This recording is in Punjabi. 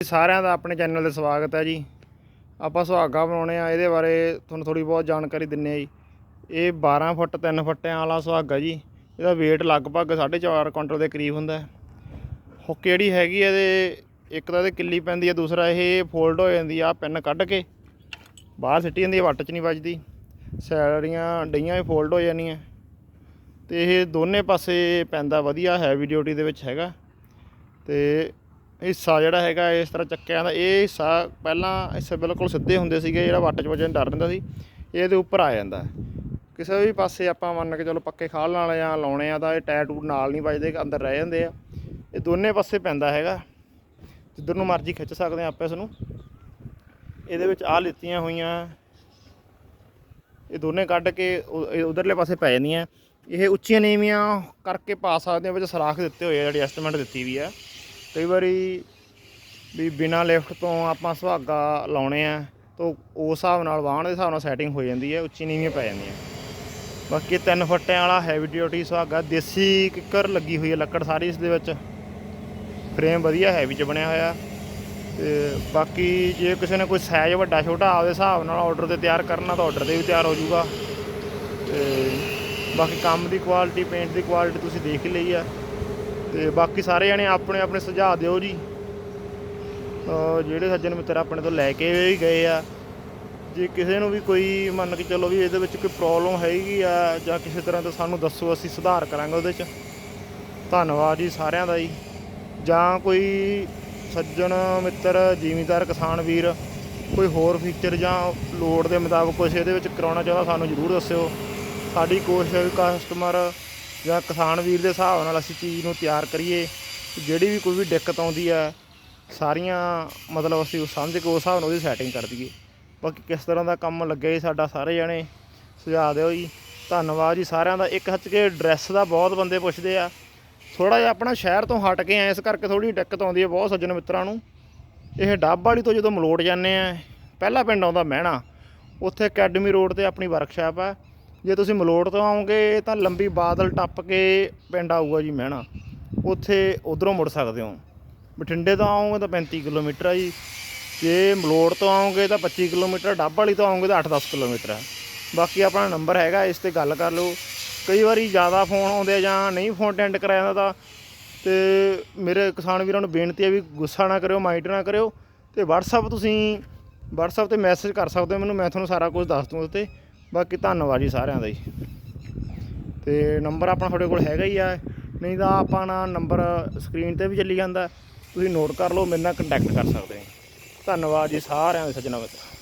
ਸਾਰਿਆਂ ਦਾ ਆਪਣੇ ਚੈਨਲ ਤੇ ਸਵਾਗਤ ਹੈ ਜੀ। ਆਪਾਂ ਸੁਹਾਗਾ ਬਣਾਉਣੇ ਆ, ਇਹਦੇ ਬਾਰੇ ਤੁਹਾਨੂੰ ਥੋੜੀ ਬਹੁਤ ਜਾਣਕਾਰੀ ਦਿੰਨੇ ਆ ਜੀ। ਇਹ 12 ਫੁੱਟ 3 ਫੁੱਟਿਆਂ ਵਾਲਾ ਸੁਹਾਗਾ ਜੀ। ਇਹਦਾ weight ਲਗਭਗ 4.5 ਕੁਇੰਟਲ ਦੇ ਕਰੀਬ ਹੁੰਦਾ ਹੁੱਕ ਜਿਹੜੀ ਹੈਗੀ ਆ ਇਹਦੇ ਇੱਕ ਤਾਂ ਇਹਦੇ ਕਿੱਲੀ ਪੈਂਦੀ ਹੈ ਦੂਸਰਾ ਇਹ ਫੋਲਡ ਹੋ ਜਾਂਦੀ ਆ ਪਿੰਨ ਕੱਢ ਕੇ। ਬਾਹਰ ਸਿੱਟੀ ਜਾਂਦੀ ਹੈ ਵੱਟ 'ਚ ਨਹੀਂ ਵੱਜਦੀ। ਸੈਲਰੀਆਂ ਡਈਆਂ ਵੀ ਫੋਲਡ ਹੋ ਜਾਂਦੀਆਂ। ਤੇ ਇਹ ਦੋਨੇ ਪਾਸੇ ਪੈਂਦਾ, ਵਧੀਆ ਹੈਵੀ ਡਿਊਟੀ ਦੇ ਵਿੱਚ ਹੈਗਾ। ਤੇ ਹਿੱਸਾ ਜਿਹੜਾ ਹੈਗਾ ਇਸ ਤਰ੍ਹਾਂ ਚੱਕਿਆ ਦਾ ਇਹ ਹਿੱਸਾ ਪਹਿਲਾਂ ਹਿੱਸੇ ਬਿਲਕੁਲ ਸਿੱਧੇ ਹੁੰਦੇ ਸੀਗੇ, ਜਿਹੜਾ ਵੱਟ 'ਚ ਵੱਜਣ ਡਰ ਰਹਿੰਦਾ ਸੀ। ਇਹਦੇ ਉੱਪਰ ਆ ਜਾਂਦਾ। ਕਿਸੇ ਵੀ ਪਾਸੇ ਆਪਾਂ ਮੰਨ ਕੇ ਚਲੋ ਪੱਕੇ ਖਾਲ ਨਾਲ ਜਾਂ ਲਾਉਣੇ ਆ ਤਾਂ ਇਹ ਟਾਇਰ ਟੂਰ ਨਾਲ ਨਹੀਂ ਵੱਜਦੇ, ਅੰਦਰ ਰਹਿ ਜਾਂਦੇ ਆ। ਇਹ ਦੋਨੇ ਪਾਸੇ ਪੈਂਦਾ ਹੈਗਾ। ਜਿੱਧਰ ਨੂੰ ਮਰਜ਼ੀ ਖਿੱਚ ਸਕਦੇ ਆ ਆਪਾਂ ਇਸ ਨੂੰ। ਇਹਦੇ ਵਿੱਚ ਆ ਲਿੱਤੀਆਂ ਹੋਈਆਂ। ਇਹ ਦੋਨੇ ਕੱਢ ਕੇ ਉ- ਉਧਰਲੇ ਪਾਸੇ ਪੈ ਜਾਂਦੀਆਂ। ਇਹ ਉੱਚੀਆਂ ਨੀਵੀਆਂ ਕਰਕੇ ਪਾ ਸਕਦੇ ਆ, ਵਿੱਚ ਸਰਾਖ ਦਿੱਤੇ ਹੋਏ ਆ, ਜਿਹੜੀ ਐਸਟੀਮੇਟ ਦਿੱਤੀ ਵੀ ਆ। ਕਈ ਵਾਰੀ ਵੀ ਬਿਨਾ ਲਿਫਟ ਤੋਂ ਆਪਾਂ ਸੁਹਾਗਾ ਲਾਉਣੇ ਆ, ਤਾਂ ਉਸ ਹਿਸਾਬ ਨਾਲ ਵਾਹਣ ਦੇ ਹਿਸਾਬ ਨਾਲ ਸੈਟਿੰਗ ਹੋ ਜਾਂਦੀ ਹੈ, ਉੱਚੀ ਨੀਵੀਆਂ ਪੈ ਜਾਂਦੀਆਂ ਬਾਕੀ ਤਿੰਨ ਫੱਟਿਆਂ ਵਾਲਾ ਹੈਵੀ ਡਿਊਟੀ ਸੁਹਾਗਾ, ਦੇਸੀ ਕਿੱਕਰ ਲੱਗੀ ਹੋਈ ਹੈ ਲੱਕੜ ਸਾਰੀ ਇਸ ਦੇ ਵਿੱਚ। ਫਰੇਮ ਵਧੀਆ ਹੈਵੀ ਚ ਬਣਿਆ ਹੋਇਆ। ਤੇ ਬਾਕੀ ਜੇ ਕਿਸੇ ਨੇ ਕੋਈ ਸਾਈਜ਼ ਵੱਡਾ ਛੋਟਾ ਆਪਦੇ ਹਿਸਾਬ ਨਾਲ ਆਰਡਰ ਤੇ ਤਿਆਰ ਕਰਨਾ, ਤਾਂ ਆਰਡਰ ਤੇ ਵੀ ਤਿਆਰ ਹੋ ਜਾਊਗਾ। ਤੇ ਬਾਕੀ ਕੰਮ ਦੀ ਕੁਆਲਿਟੀ ਪੇਂਟ ਦੀ ਕੁਆਲਿਟੀ ਤੁਸੀਂ ਦੇਖ ਹੀ ਲਈ ਆ। ਤੇ ਬਾਕੀ ਸਾਰੇ ਜਣੇ ਆਪਣੇ ਆਪਣੇ ਸੁਝਾਅ ਦਿਓ ਜੀ। ਜਿਹੜੇ ਸੱਜਣ ਮਿੱਤਰ ਆਪਣੇ ਤੋਂ ਲੈ ਕੇ ਵੀ ਗਏ ਆ, ਜੇ ਕਿਸੇ ਨੂੰ ਵੀ ਕੋਈ ਮੰਨ ਕੇ ਚੱਲੋ ਵੀ ਇਹਦੇ ਵਿੱਚ ਕੋਈ ਪ੍ਰੋਬਲਮ ਹੈਗੀ ਆ ਜਾਂ ਕਿਸੇ ਤਰ੍ਹਾਂ ਦਾ ਸਾਨੂੰ ਦੱਸੋ, ਅਸੀਂ ਸੁਧਾਰ ਕਰਾਂਗੇ ਉਹਦੇ 'ਚ। ਧੰਨਵਾਦ ਜੀ ਸਾਰਿਆਂ ਦਾ ਜੀ। ਜਾਂ ਕੋਈ ਸੱਜਣ ਮਿੱਤਰ, ਜ਼ਿਮੀਂਦਾਰ, ਕਿਸਾਨ ਵੀਰ, ਕੋਈ ਹੋਰ ਫੀਚਰ ਜਾਂ ਲੋੜ ਦੇ ਮੁਤਾਬਕ ਕੁਛ ਇਹਦੇ ਵਿੱਚ ਕਰਾਉਣਾ ਚਾਹੁੰਦਾ ਸਾਨੂੰ ਜ਼ਰੂਰ ਦੱਸਿਓ। ਸਾਡੀ ਕੋਸ਼ਿਸ਼ ਹੈ ਵੀ ਕਸਟਮਰ ਜਾਂ ਕਿਸਾਨ ਵੀਰ ਦੇ ਹਿਸਾਬ ਨਾਲ ਅਸੀਂ ਚੀਜ਼ ਨੂੰ ਤਿਆਰ ਕਰੀਏ ਜਿਹੜੀ ਵੀ ਕੋਈ ਵੀ ਦਿੱਕਤ ਆਉਂਦੀ ਆ, ਸਾਰੀਆਂ ਮਤਲਬ ਅਸੀਂ ਉਹ ਸਮਝ ਕੇ ਉਸ ਹਿਸਾਬ ਨਾਲ ਉਹਦੀ ਸੈਟਿੰਗ ਕਰ ਦਈਏ। ਬਾਕੀ ਕਿਸ ਤਰ੍ਹਾਂ ਦਾ ਕੰਮ ਲੱਗਿਆ ਜੀ ਸਾਡਾ ਸਾਰੇ ਜਣੇ, ਸੁਝਾਅ ਦਿਓ ਜੀ। ਧੰਨਵਾਦ ਜੀ ਸਾਰਿਆਂ ਦਾ। ਇੱਕ ਹੱਥ ਕੇ ਡਰੈਸ ਦਾ ਬਹੁਤ ਬੰਦੇ ਪੁੱਛਦੇ ਆ। ਥੋੜਾ ਜਿਹਾ ਆਪਣਾ ਸ਼ਹਿਰ ਤੋਂ ਹਟ ਕੇ ਆਏ, ਇਸ ਕਰਕੇ ਥੋੜੀ ਦਿੱਕਤ ਆਉਂਦੀ ਹੈ ਬਹੁਤ ਸੱਜਣ ਮਿੱਤਰਾਂ ਨੂੰ। ਇਹ ਡੱਬ ਵਾਲੀ ਤੋਂ ਜਦੋਂ ਮਲੋਟ ਜਾਂਦੇ ਆ, ਪਹਿਲਾ ਪਿੰਡ ਆਉਂਦਾ ਮਹਿਣਾ। ਉੱਥੇ ਅਕੈਡਮੀ ਰੋਡ ਤੇ ਆਪਣੀ ਵਰਕਸ਼ਾਪ ਆ। ਜੇ ਤੁਸੀਂ ਮਲੋਟ ਤੋਂ ਆਓਗੇ, ਤਾਂ ਲੰਬੀ ਬਾਦਲ ਟੱਪ ਕੇ ਪਿੰਡ ਆਊਗਾ ਜੀ ਮਹਿਣਾ। ਉੱਥੇ ਉਧਰੋਂ ਮੁੜ ਸਕਦੇ ਹੋ। ਬਠਿੰਡੇ ਤੋਂ ਆਓਗੇ ਤਾਂ 35 ਕਿਲੋਮੀਟਰ ਆ ਜੀ। ਜੇ ਮਲੋੜ ਤੋਂ ਆਓਗੇ ਤਾਂ 25 ਕਿਲੋਮੀਟਰ, ਡੱਬ ਵਾਲੀ ਤੋਂ ਆਓਗੇ ਤਾਂ 8-10 ਕਿਲੋਮੀਟਰ ਆ। ਬਾਕੀ ਆਪਣਾ ਨੰਬਰ ਹੈਗਾ, ਇਸ ਤੇ ਗੱਲ ਕਰ ਲਓ। ਕਈ ਵਾਰੀ ਜ਼ਿਆਦਾ ਫੋਨ ਆਉਂਦੇ ਆ ਜਾਂ ਨਹੀਂ ਫੋਨ ਅਟੈਂਡ ਕਰਾਇਆ ਜਾਂਦਾ ਤਾਂ, ਤੇ ਮੇਰੇ ਕਿਸਾਨ ਵੀਰਾਂ ਨੂੰ ਬੇਨਤੀ ਹੈ ਵੀ ਗੁੱਸਾ ਨਾ ਕਰਿਓ, ਮਾਈਂਡ ਨਾ ਕਰਿਓ। ਤੇ WhatsApp ਤੁਸੀਂ, WhatsApp ਤੇ ਮੈਸੇਜ ਕਰ ਸਕਦੇ ਹੋ ਮੈਨੂੰ, ਮੈਂ ਤੁਹਾਨੂੰ ਸਾਰਾ ਕੁਝ ਦੱਸ ਦੂੰ ਤੇ। ਬਾਕੀ ਧੰਨਵਾਦ ਜੀ ਸਾਰਿਆਂ ਦਾ ਜੀ। ਤੇ ਨੰਬਰ ਆਪਣਾ ਤੁਹਾਡੇ ਕੋਲ ਹੈਗਾ ਹੀ ਆ, ਨਹੀਂ ਤਾਂ ਆਪਾਂ ਨਾ ਨੰਬਰ ਸਕਰੀਨ ਤੇ ਵੀ ਚੱਲੀ ਜਾਂਦਾ। ਤੁਸੀਂ ਨੋਟ ਕਰ ਲਓ, ਮੇਰੇ ਨਾਲ ਕੰਟੈਕਟ ਕਰ ਸਕਦੇ ਹੋ। ਧੰਨਵਾਦ ਜੀ ਸਾਰਿਆਂ ਦੇ ਸੱਜਣਾ ਮਿੱਤਰ।